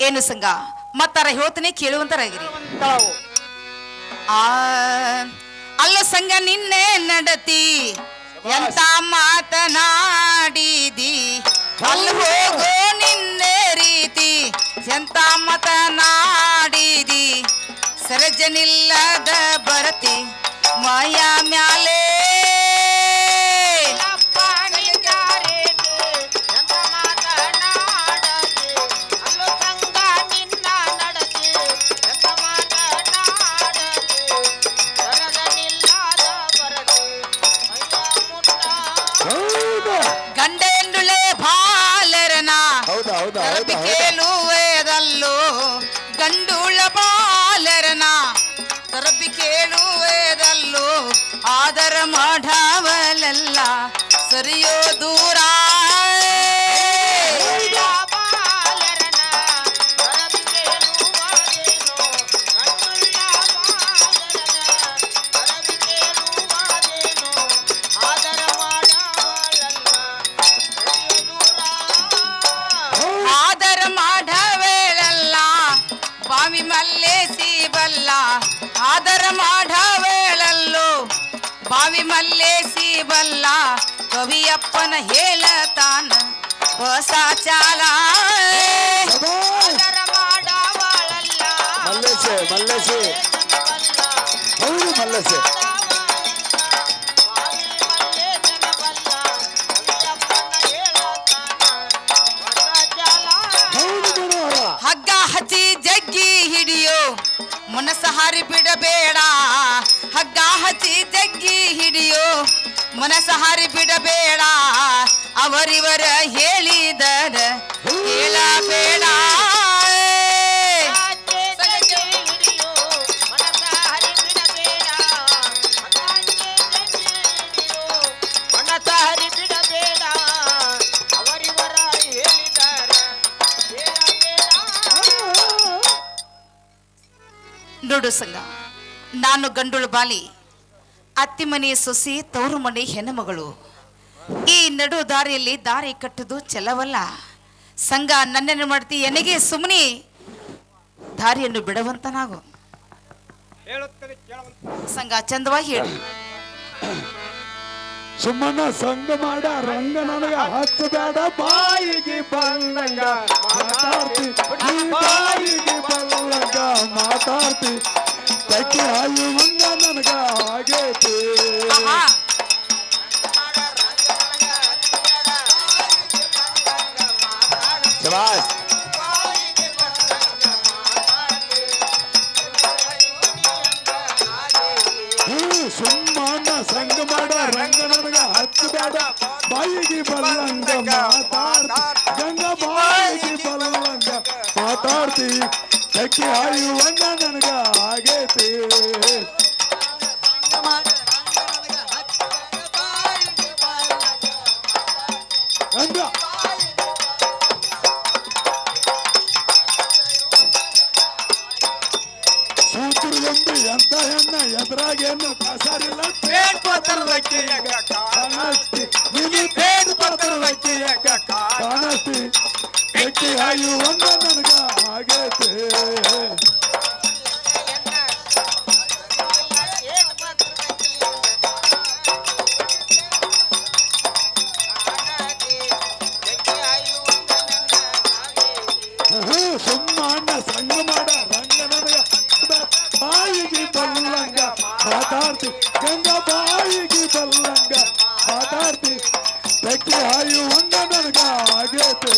ಏನು ಸಂಘ ಮತ್ತಾರ ಹೇಳ್ತಾನೆ ಕೇಳುವಂತರಾಗಿರಿ. ಆ ಅಲ್ಲ ಸಂಘ ನಿನ್ನೆ ನಡತಿ. ಎಂತ ಮಾತನಾಡಿದಿ? ಅಲ್ಲಿ ಹೋಗೋ ನಿನ್ನೆ ರೀತಿ. ಎಂತ ಮಾತನಾಡಿದಿ? ಸರಜನಿಲ್ಲದ ಬರತಿ. ಮಾಯಾ ಮ್ಯಾಲೆ సరియో దూరా మల్లేసి బల్ల. ఆదర మాఢ వేళల్లో బావి మల్లేసి బల్ల. ಕವಿಯಪ್ಪನ ಹೇಳತಾನ ಹೊಸ ಚಾಲ ಶಬಾಷ್. ಮಲ್ಲೇಶೆ ಮಲ್ಲೇಶೆ ಹೌದು ಮಲ್ಲೇಶೆ ಹಿಡಿಯೋ ಮನಸ್ಸ ಹಾರಿ ಬಿಡಬೇಡ. ಹಗ್ಗ ಹಚ್ಚಿ ಜಗ್ಗಿ ಹಿಡಿಯೋ ಮನಸಹಾರಿ ಹಾರಿ ಬಿಡಬೇಡ. ಅವರಿವರ ಹೇಳಿದರ ಕೇಳಬೇಡ ನೋಡು ಸಂಗ, ನಾನು ಗಂಡುಳು ಬಾಲಿ ಅತ್ತಿ ಮನೆ ಸೊಸಿ ತವರು ಮನೆ ಹೆಣ್ಣುಮಗಳು. ಈ ನಡು ದಾರಿಯಲ್ಲಿ ದಾರಿ ಕಟ್ಟುದು ಚೆಲವಲ್ಲ ಸಂಘ ನನ್ನೇನು ಮಾಡ್ತಿ ಎನಗೆ ಸುಮ್ಮನೆ ದಾರಿಯನ್ನು ಬಿಡವಂತನಾಗು. ನಾವು ಸಂಘ ಚಂದವಾಗಿ ಹೇಳಿ. ಸುಮ್ಮನ ಸಂಘ ಮಾಡ, ರಂಗ ನನಗ ಹಚ್ಚಬೇಡ, ಬಾಯಿಗೆ ಬಲ್ಲಂಗ ಮಾತಾಡ್ತಿ. ನೀ ಬಾಯಿಗೆ ಬಲ್ಲಂಗ ಮಾತಾಡ್ತಿ. ತಕ್ಕಿ ಹಾಯುವಂಗ ನನಗ ಆಗೈತಿ. ಆಹಾ. ಶಬಾಷ್. ಹ್ಮ್ ಸುಮ್ಮನ ಸಂಗ ಮಾಡ ರಂಗ ನನಗ ಹಚ್ಚಬೇಡ. ಬಾಯಿಗೆ ಬಲ್ಲಂಗ ಮಾತಾಡ್ತಿ. ಮಾತಾಡ್ತಿ ತಕ್ಕಿ ಹಾಯುವಂಗ ನನಗ ಆಗೈತಿ ಗಂಗ ಸೂತ್ರಗೊಂದು ಎಂತ ಹೆಣ್ಣ ಎದುರಾಗೇನು ಕಾಸಾರಿಲ್ಲ ಪೇಟ್ ಪತ್ರದಕ್ಕೆ ಕಾಣಸ್ತಿ ನೀನು ಪೇಟ್ ಪತ್ರದಕ್ಕೆ ಕಾಣಸ್ತಿ ಎಕ್ಕಿ ಹಾಯುವಂಗ ನನಗ ಬಾಯಿಗೆ ಬಲ್ಲಂಗ ಮಾತಾಡ್ತಿ ಗಂಗ ಬಾಯಿಗೆ ಬಲ್ಲಂಗ ಮಾತಾಡ್ತಿ ತೆಕ್ಕಿ ಹಾಯುವಂಗ ನನಗ ಆಗೈತೆ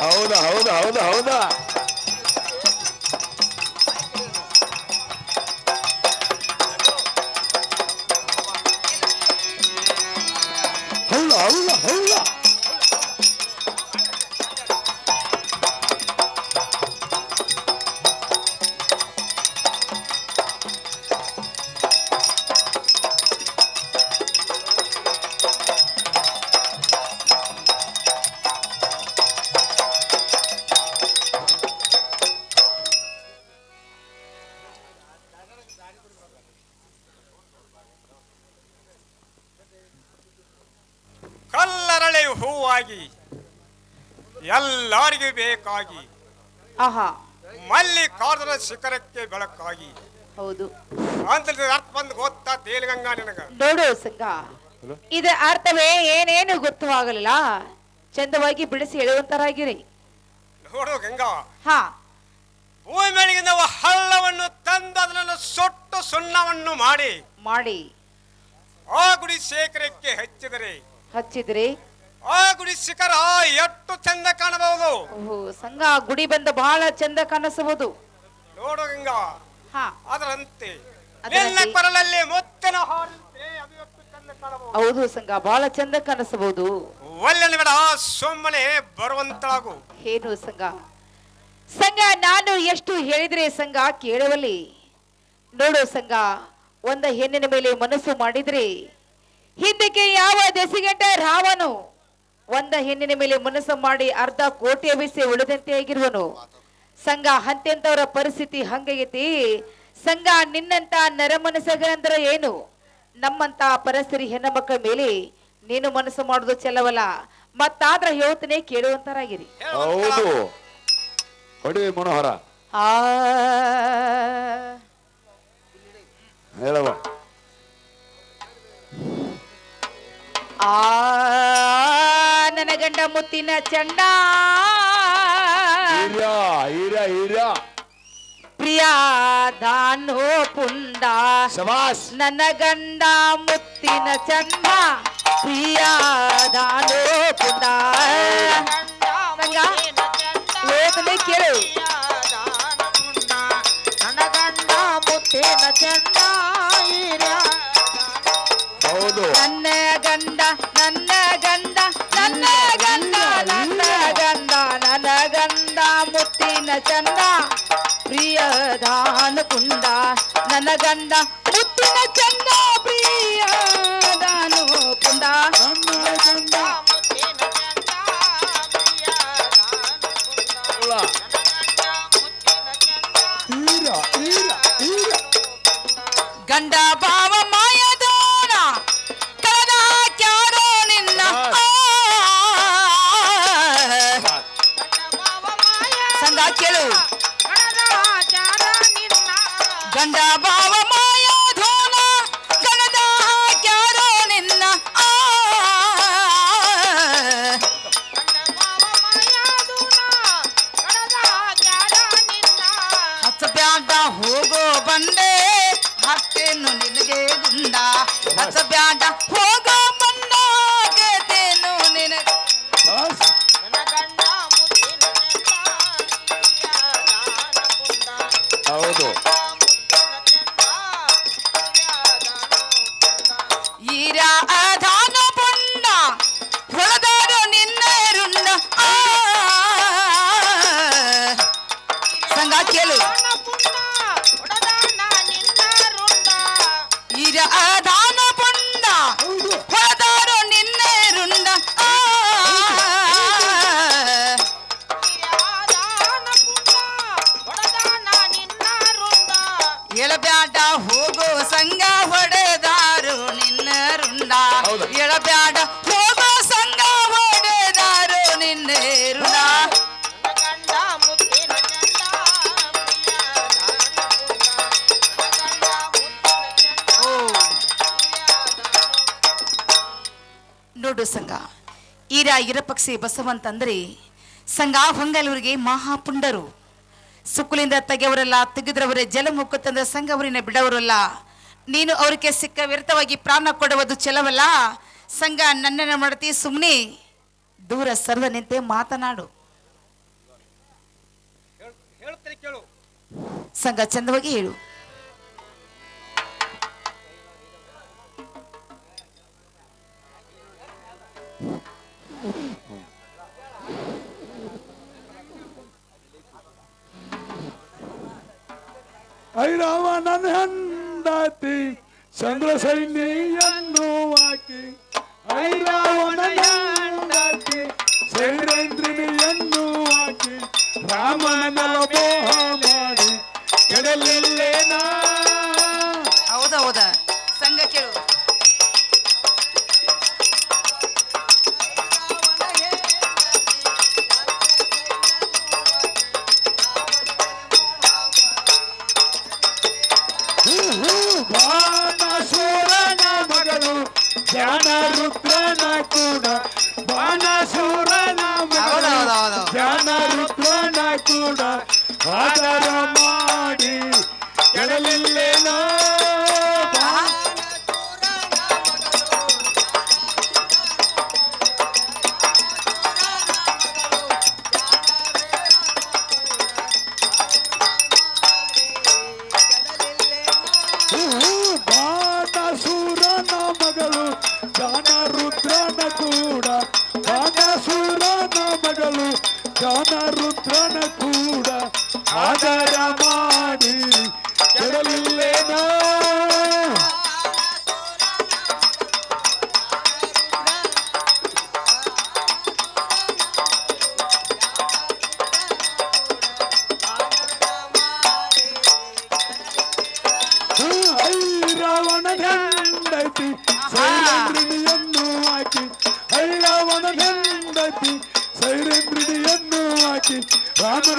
ಹೌದಾ ಹೌದಾ ಹೌದಾ ಹೌದಾ, ಹೌದ? ಹೂವಾಗಿ ಎಲ್ಲರಿಗೂ ಬೇಕಾಗಿ ಆಹಾ. ಮಲ್ಲಿಕಾರ್ಜುನ ಶಿಖರಕ್ಕೆ ಬೆಳಕಾಗಿ. ಹೌದು. ಅಂತ ಅರ್ಥ ಬಂದು ಗೊತ್ತಾ ತೇಲಿಗಂಗಾ ನಿನಗ? ನೋಡು ಸಂಗ. ಇದರ ಅರ್ಥವೇ ಏನೇನು ಗೊತ್ತವಾಗಲಿಲ್ಲ ಚಂದವಾಗಿ ಬಿಡಿಸಿ ಹೇಳುವಂತರಾಗಿರಿ ನೋಡು ಗಂಗಾ. ಹಾ. ಭೂಮಿ ಮೇಲಿಗೆ ನಾವು ಹಳ್ಳವನ್ನು ತಂದು ಅದನ್ನು ಸೊಟ್ಟು ಸುಣ್ಣವನ್ನು ಮಾಡಿ ಮಾಡಿ. ಆ ಗುಡಿ ಶೇಖರಕ್ಕೆ ಹಚ್ಚಿದರೆ ಹಚ್ಚಿದ್ರಿ. ಆ ಗುಡಿ ಶಿಖರ ಎಷ್ಟು ಚಂದ ಕಾಣಬಹುದು. ಓಹೋ ಸಂಘ ಗುಡಿ ಬಂದ ಬಹಳ ಚಂದ ಕಾಣಿಸಬಹುದು. ನೋಡು ಗಂಗಾ. ಹಾ. ಅದರಂತೆ. ಅದರಂತೆ? ನಿನ್ನ ಕೊರಳಲ್ಲಿ ಮುತ್ತಿನ ಹಾರಂತೆ ಅದು ಎಷ್ಟು ಚಂದ ಕಾಣಬಹುದು. ಹೌದು ಸಂಘ ಬಹಳ ಚಂದ ಕಾಣಿಸಬಹುದು. ಒಲ್ಲೆನ ಬೇಡ ಸುಮ್ಮನೆ ಬರುವಂತಾಗು ಏನು ಸಂಘ? ಸಂಘ ನಾನು ಎಷ್ಟು ಹೇಳಿದ್ರೆ ಸಂಘ ಕೇಳುವಲ್ಲಿ ನೋಡು ಸಂಘ ಒಂದ ಹೆಣ್ಣಿನ ಮೇಲೆ ಮನಸ್ಸು ಮಾಡಿದ್ರೆ ಹಿಂದಕ್ಕೆ ಯಾವ ದೆಸಿಗಂಟ ರಾವನು? ಒಂದ ಹೆಣ್ಣಿನ ಮೇಲೆ ಮನಸ್ಸು ಮಾಡಿ ಅರ್ಧ ಕೋಟಿ ಬಿಸಿ ಉಳಿದಂತೆ ಆಗಿರುವನು. ಸಂಘ ಹಂತೆಂತವರ ಪರಿಸ್ಥಿತಿ ಹಂಗೈತಿ. ಸಂಘ ನಿನ್ನಂತ ನರಮನಸಗರಂದ್ರ ಏನು? ನಮ್ಮಂತ ಪರಿಸ್ಥಿತಿ ಹೆಣ್ಣ ಮಕ್ಕಳ ಮೇಲೆ ನೀನು ಮನಸ್ಸು ಮಾಡೋದು ಚೆಲ್ಲವಲ್ಲ. ಮತ್ತಾದ್ರ ಹೇಳ್ತೇನೆ ಕೇಳುವಂತರಾಗಿರಿ ಹೌದು. ಹೊಡಿ ಮನೋಹರ. ಆ. ಹೇಳವ ಮುತ್ತಿನ ಚಂಡ. ಪ್ರಿಯಾ ದಾನೋ ಪುಂಡ. ನನ್ನ ಗಂಡ ಮುತ್ತಿನ ಚಂಡ. ಪ್ರಿಯ ದಾನೋ ಪುಂಡ. ಹೇಳ್ತೇನೆ ಕೇಳು. ಹೌದು. ನನ್ನ ಚಂದ ಪ್ರಿಯ ದಾನ ಕುಂಡ ನನ್ನ ಗಂಡ ಮುತ್ತಿನ ಚಂದ ಪ್ರಿಯ ದಾನು ಕುಂಡ ನನ್ನ ಗಂಡ ಅಲ್ಲ. ಹೀರ ಹೀರ ಹೀರ ಗಂಡ ಭಾವ ಬಂಡೆ ಹಾಕ್ತೇನು ನಿನಗೆ ಗುಂಡ ಬ್ಯಾಡ ಹೋಗೋ ಈರ ಇರಪಕ್ಷಿ ಬಸವಂತಂದ್ರೆ ಸಂಘ ಹೊಂಗಲವರಿಗೆ ಮಹಾಪುಂಡರು. ಸುಕ್ಕುಲಿಂದ ತೆಗೆಯವರಲ್ಲ ತೆಗೆದ್ರವರೇ ಜಲ ಮುಕ್ಕುತ್ತಂದ ಸಂಘ ಅವರಿನ ಬಿಡವರಲ್ಲ. ನೀನು ಅವ್ರಿಗೆ ಸಿಕ್ಕ ವ್ಯರ್ಥವಾಗಿ ಪ್ರಾಣ ಕೊಡುವುದು ಚಲವಲ್ಲ. ಸಂಘ ನನ್ನನ್ನ ಮಾಡತಿ ಸುಮ್ಮನೆ ದೂರ ಸರದ ನಿಂತೆ ಮಾತನಾಡು ಸಂಘ ಚಂದವಾಗಿ ಹೇಳು. ಐರಾವ ನನ್ನ ಹೆಂಡತಿ ಚಂದ್ರ ಸೈನ್ಯನ್ನು ಹಾಕಿ. ಐರಾವ ನನ್ನ ಹೆಂಡತಿ ಚಂದ್ರೇಂದ್ರಿನಿಯನ್ನು ಹಾಕಿ. ರಾಮನ ಮೋಹ ಮಾಡಿ. ಕೆಡಲಿಲ್ಲೇನಾ ಹೌದಾ ಬಾನಸೂರನ ಮಗಳು ಧ್ಯಾನ ರುದ್ರನ ಕೂಡ. ಬಾನಸೂರನ ಮಗಳು ಧ್ಯಾನ ರುದ್ರನ ಕೂಡ. ಆದರ ಮಾಡಿ ಕೆಡಲಿಲ್ಲೇನೋ ಹಾಕಿ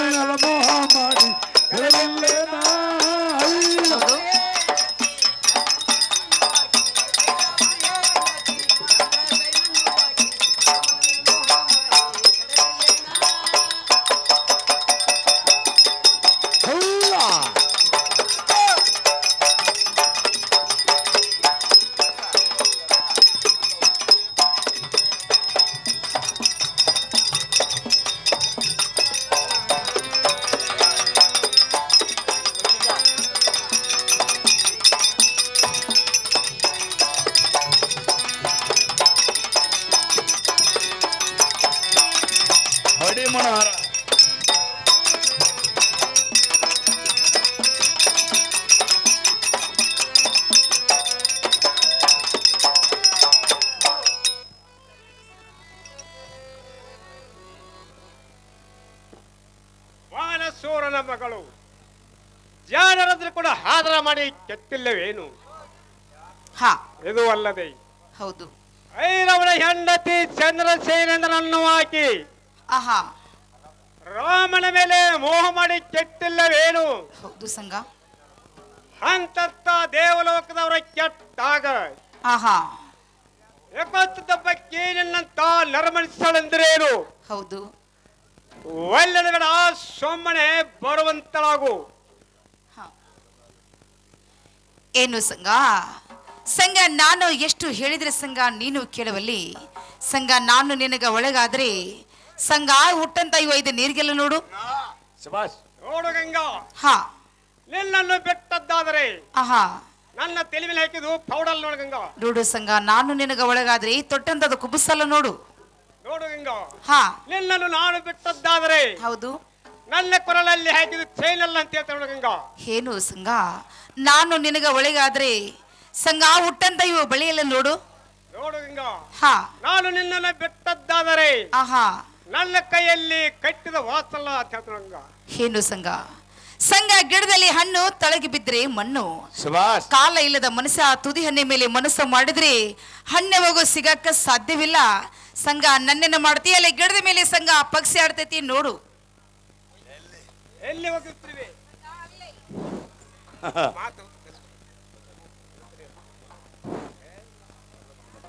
ವಾನಸೂರನ ಮಗಳು ಜಾನರಂದ್ರೆ ಕೂಡ ಹಾದರ ಮಾಡಿ ಕೆಟ್ಟಿಲ್ಲವೇನು ಹಾ. ಇದು ಅಲ್ಲದೆ. ಹೌದು. ಐರವನ ಹೆಂಡತಿ ಚಂದ್ರಸೇನೇಂದ್ರನನ್ನು ಹಾಕಿ ಆಹಾ. ರಾಮನ ಮೇಲೆ ಮೋಹ ಮಾಡಿ ಕೆಟ್ಟಿಲ್ಲವೇನು ಹೌದು ಸಂಘ ಅಂತತ್ತ ದೇವಲೋಕದವರ ಕೆಟ್ಟಾಗ. ಆಹಾ. ನರಮಣಿಸಳೆಂದ್ರೇನು ಹೌದು. ಒಳ್ಳೆದ ಬೇಡ ಸೊಮ್ಮನೆ ಬರುವಂತಳಾಗು. ಹಾ. ಏನು ಸಂಘ ಸಂಘ ನಾನು ಎಷ್ಟು ಹೇಳಿದ್ರೆ ಸಂಘ ನೀನು ಕೇಳುವಲ್ಲಿ? ಸಂಘ ನಾನು ನಿನಗ ಒಳಗಾದ್ರೆ ಸಂಘ ಹುಟ್ಟಂತ ಇವ ಇದು ನೀರಿಗೆಲ್ಲ ನೋಡು. ಶಬಾಷ್ ನೋಡು ಗಂಗಾ. ಹಾ. ನಿನ್ನನ್ನು ಬೆಟ್ಟದ್ದಾದರೆ ಆಹಾ. ನನ್ನ ತಲೆ ಮೇಲೆ ಹಾಕಿದ್ದು ಪೌಡಲ್ ನೋಡು ಗಂಗಾ. ನೋಡು ಸಂಘ ನಾನು ನಿನಗ ಒಳಗಾದ್ರೆ ತೊಟ್ಟಂತದ ಕುಬುಸಲ್ಲ ನೋಡು. ನೋಡು ಗಂಗಾ ಹಾ. ನಿನ್ನನ್ನು ನಾನು ಬಿಟ್ಟದ್ದಾದರೆ ಹೌದು. ನನ್ನ ಕೊರಳಲ್ಲಿ ಹಾಕಿದ ಚೈನಲ್ಲ ಅಂತ ಹೇಳ್ತಾಳೆ ನೋಡು ಗಂಗಾ ಏನು ಸಂಘ ನಾನು ನಿನಗ ಒಳಗಾದ್ರೆ ಸಂಘ ಹುಟ್ಟಂತ ಇವು ಬಳಿಯಲ್ಲ ನೋಡು. ನೋಡು ಗಂಗಾ ಹಾ. ನಾನು ನಿನ್ನನ್ನು ಬಿಟ್ಟದ್ದಾದರೆ ಆಹಾ. ನನ್ನ ಕೈಯಲ್ಲಿ ಕಟ್ಟಿದ ವಾಸಲ್ಲ ಅಂತ ಹೇಳ್ತಾಳೆ ಗಂಗಾ ಏನು ಸಂಘ ಸಂಘ ಗಿಡದಲ್ಲಿ ಹಣ್ಣು ತಳಗಿ ಬಿದ್ರೆ ಮಣ್ಣು. ಸುಭಾಷ್. ಕಾಲ ಇಲ್ಲದ ಮನಸ್ಸ ತುದಿ ಹಣ್ಣೆ ಮೇಲೆ ಮನಸ್ಸು ಮಾಡಿದ್ರೆ ಹಣ್ಣೆ ಹೋಗೋ ಸಿಗಕ್ಕ ಸಾಧ್ಯವಿಲ್ಲ. ಸಂಘ ನನ್ನೆನ್ನ ಮಾಡ್ತೀಯಲ್ಲ ಗಿಡದ ಮೇಲೆ ಸಂಘ ಪಕ್ಷಿ ಆಡ್ತೈತಿ ನೋಡು. ಎಲ್ಲಿ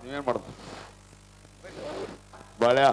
ನೀವೇನ್ ಮಾಡೋದು ಬಾಳ್ಯಾ?